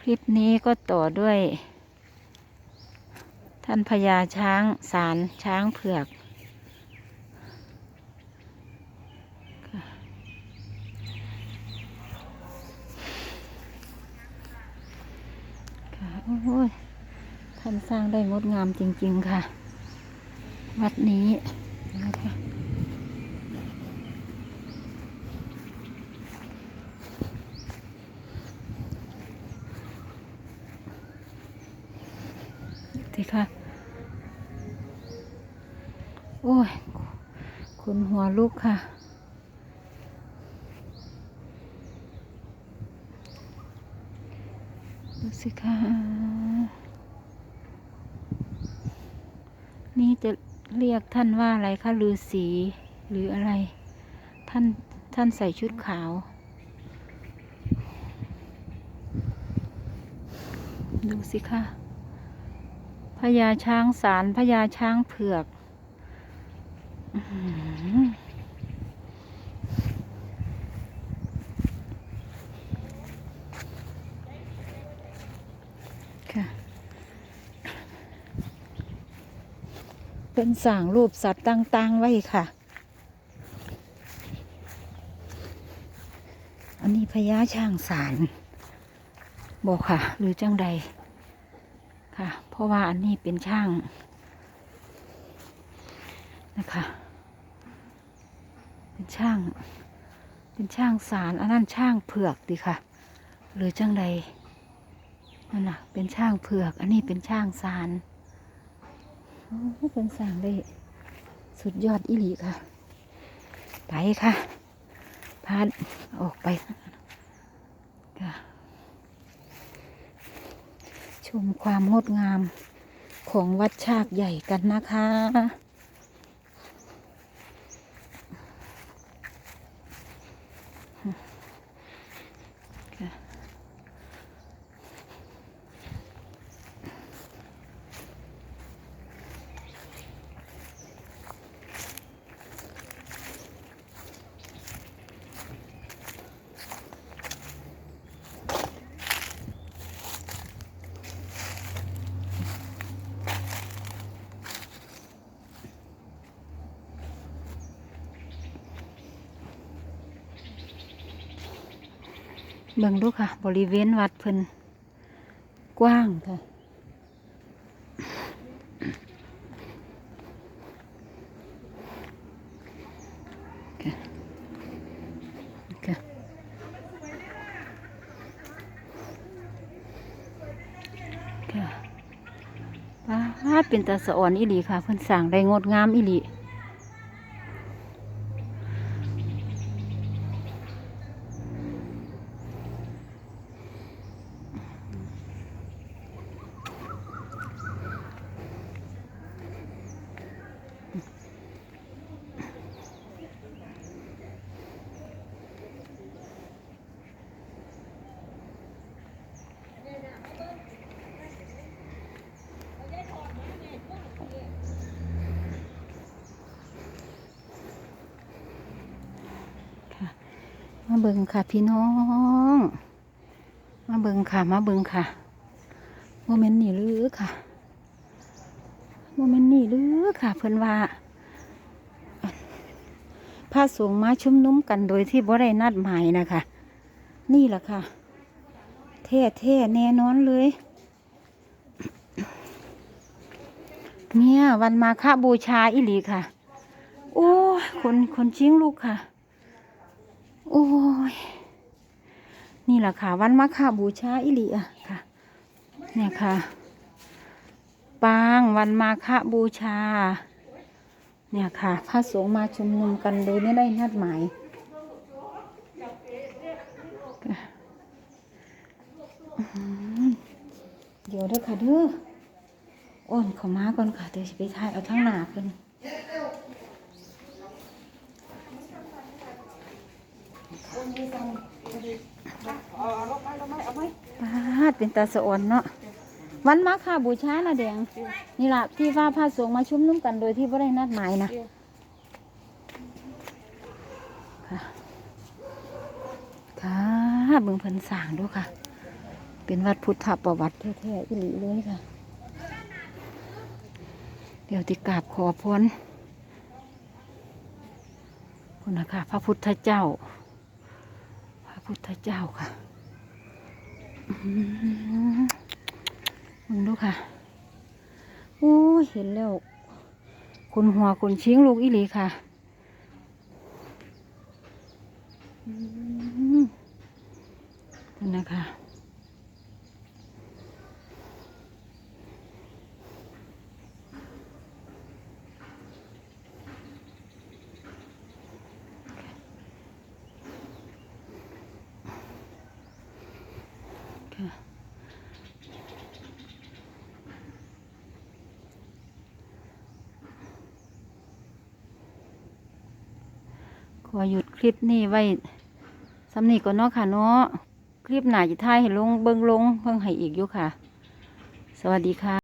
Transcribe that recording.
คลิปนี้ก็ต่อด้วย ท่านพญาช้างสารช้างเผือก ค่ะโอ้ยท่านสร้างได้งดงามจริง ๆ ค่ะ วัดนี้นะคะ สิคะ โอ้ย คุณหัวลูกค่ะ ดูสิค่ะนี่จะเรียกท่านว่าอะไรคะฤาษีหรืออะไร ท่าน ท่านใส่ชุดขาวดูสิค่ะ พญาช้างสารพญาช้างเผือกค่ะเป็นสั่งรูปสัตว์ต่างๆ ไว้ค่ะ อันนี้พญาช้างสารบอกค่ะ หรือจังใด ค่ะ เพราะว่าอันนี้เป็นช่าง นะคะ เป็นช่าง เป็นช่างสารอันนั้นช่างเผือกดีค่ะ หรือจังใดนั่นน่ะ เป็นช่างเผือก อันนี้เป็นช่างสารโอ้เป็นสางได้ สุดยอดอิหลีค่ะ ไปค่ะ พาออกไปค่ะ ชมความงดงามของวัดชากใหญ่กันนะคะ เบิ่งดูค่ะ บริเวณวัดเพิ่นกว้างค่ะค่ะค่ะ ค่ะป้าเป็นตาสะอ่อนอีหลีค่ะ เพิ่นสั่งได้งดงามอีหลี มาเบิงค่ะ พี่น้อง มาเบิงค่ะ มาเบิงค่ะโมเมนต์นี่หรือค่ะโมเมนต์นี่หรือค่ะ เพิ่อนว่าพระสงฆ์มาชุมนุมกันโดยที่บ่ได้นัดหมายนะคะ นี่แหละค่ะเท่เท่แน่นอนเลย เนี่ย วันมาฆบูชาอิหลีค่ะ โอ้คนคนจิ้งลูกค่ะ โอ้ย นี่แหละค่ะ วันมาฆบูชาอิหลีอะค่ะ เนี่ยค่ะ ปางวันมาฆบูชา เนี่ยค่ะ พระสงฆ์มาชุมนุมกันโดยไม่ได้นัดหมายค่ะอื้อหือเดี๋ยวเด้อค่ะเด้ออ้อนขามาก่อนค่ะ เดี๋ยวสิไปถ่ายเอาทั้งหนาเพิ่น ปาดเป็นตาสะอ่อนเนาะวันมาค่ะบูชานะแดงนี่ล่ะที่ว่าพระสงฆ์มาชุมนุมกันโดยที่ไม่ได้นัดหมายนะค่ะค่ะเบิ่งเพิ่นสร้างดูค่ะ เป็นวัดพุทธประวัติแท้ๆอิหลีเลยค่ะ เดี๋ยวติกราบขอพรคุณนะคะพระพุทธเจ้า พุทธเจ้าค่ะมึงดูค่ะ โอ้เห็นแล้วคนหัวคนชิงลูกอีหลีค่ะนั่นนะคะค่ะ ขอหยุดคลิปนี้ไว้สำนีก่อนเนาะค่ะเนาะคลิปหนาจะถ่ายให้ลงเบิ้งลงเพิ่งให้อีกอยู่ค่ะ สวัสดีค่ะ